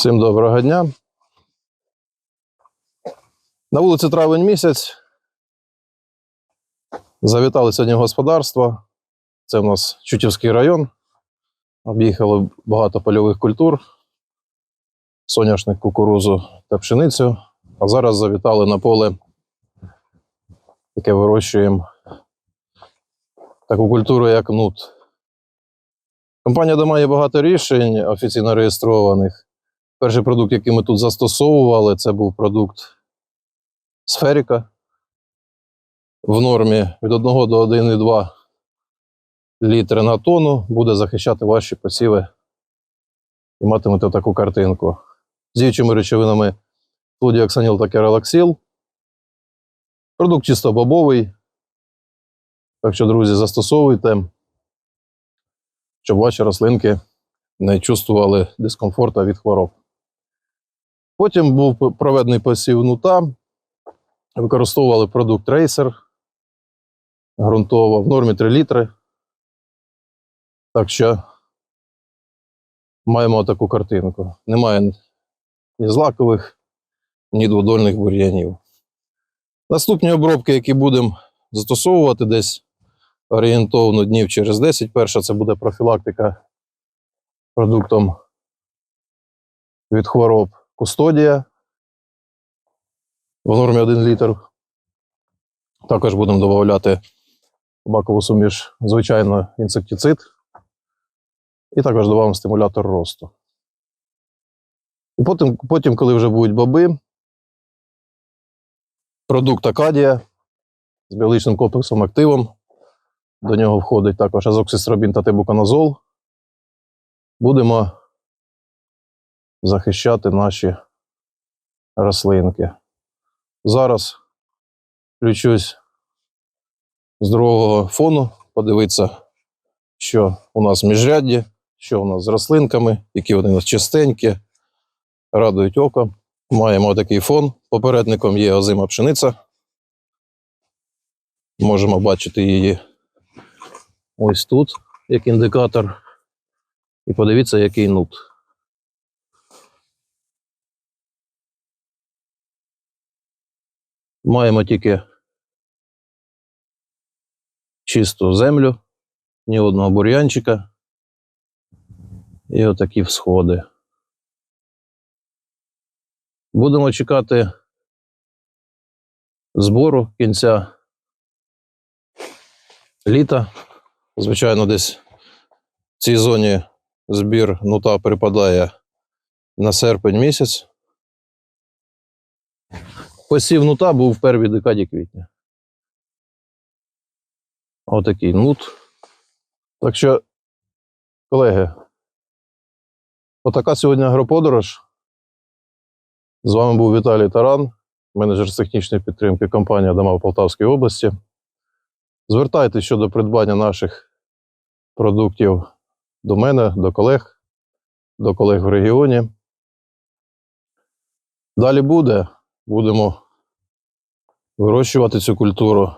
Всім доброго дня. На вулиці травень місяць. Завітали сьогодні в господарство. Це в нас Чутівський район. Об'їхали багато польових культур, соняшник, кукурузу та пшеницю. А зараз завітали на поле, яке вирощуємо таку культуру, як нут. Компанія дома є багато рішень офіційно реєстрованих. Перший продукт, який ми тут застосовували, це був продукт Сферіка. В нормі від 1 до 1,2 літри на тонну буде захищати ваші посіви і матимете таку картинку. З діючими речовинами Флудіоксаніл та Кералаксіл. Продукт чисто бобовий. Так що, друзі, застосовуйте, щоб ваші рослинки не чувствували дискомфорту від хвороб. Потім був проведений посів нута, використовували продукт Tracer ґрунтово в нормі 3 літри. Так що маємо таку картинку. Немає ні злакових, ні дводольних бур'янів. Наступні обробки, які будемо застосовувати десь орієнтовно днів через 10. Перша це буде профілактика продуктом від хвороб кустодія в нормі 1 літр. Також будемо додавати бакову суміш, звичайно, інсектицид. І також додаємо стимулятор росту. І потім, потім, коли вже будуть боби, продукт Акадія з біологічним комплексом активом. До нього входить також азоксистробін та тибуканазол. Будемо захищати наші рослинки. Зараз включусь з другого фону, подивитися, що у нас в міжрядді, що у нас з рослинками, які вони у нас чистенькі, радують око. Маємо такий фон. Попередником є озима пшениця. Можемо бачити її ось тут, як індикатор. І подивіться, який нут. Маємо тільки чисту землю, ні одного бур'янчика. І отакі всходи. Будемо чекати збору кінця літа. Звичайно, десь в цій зоні збір нута припадає на серпень місяць. Посів нута був в первій декаді квітня. Отакий нут. Так що, колеги, отака сьогодні агроподорож. З вами був Віталій Таран, менеджер з технічної підтримки компанії Дома в Полтавській області. Звертайтеся щодо придбання наших продуктів до мене, до колег, до колег в регіоні. Далі буде. Будемо вирощувати цю культуру,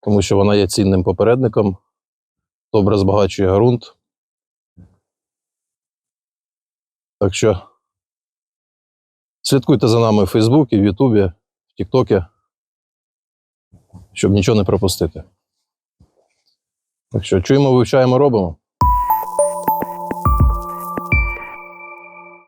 тому що вона є цінним попередником, добре збагачує ґрунт. Так що слідкуйте за нами в Фейсбуці, в Ютубі, в Тіктокі, щоб нічого не пропустити. Так що чуємо, вивчаємо, робимо.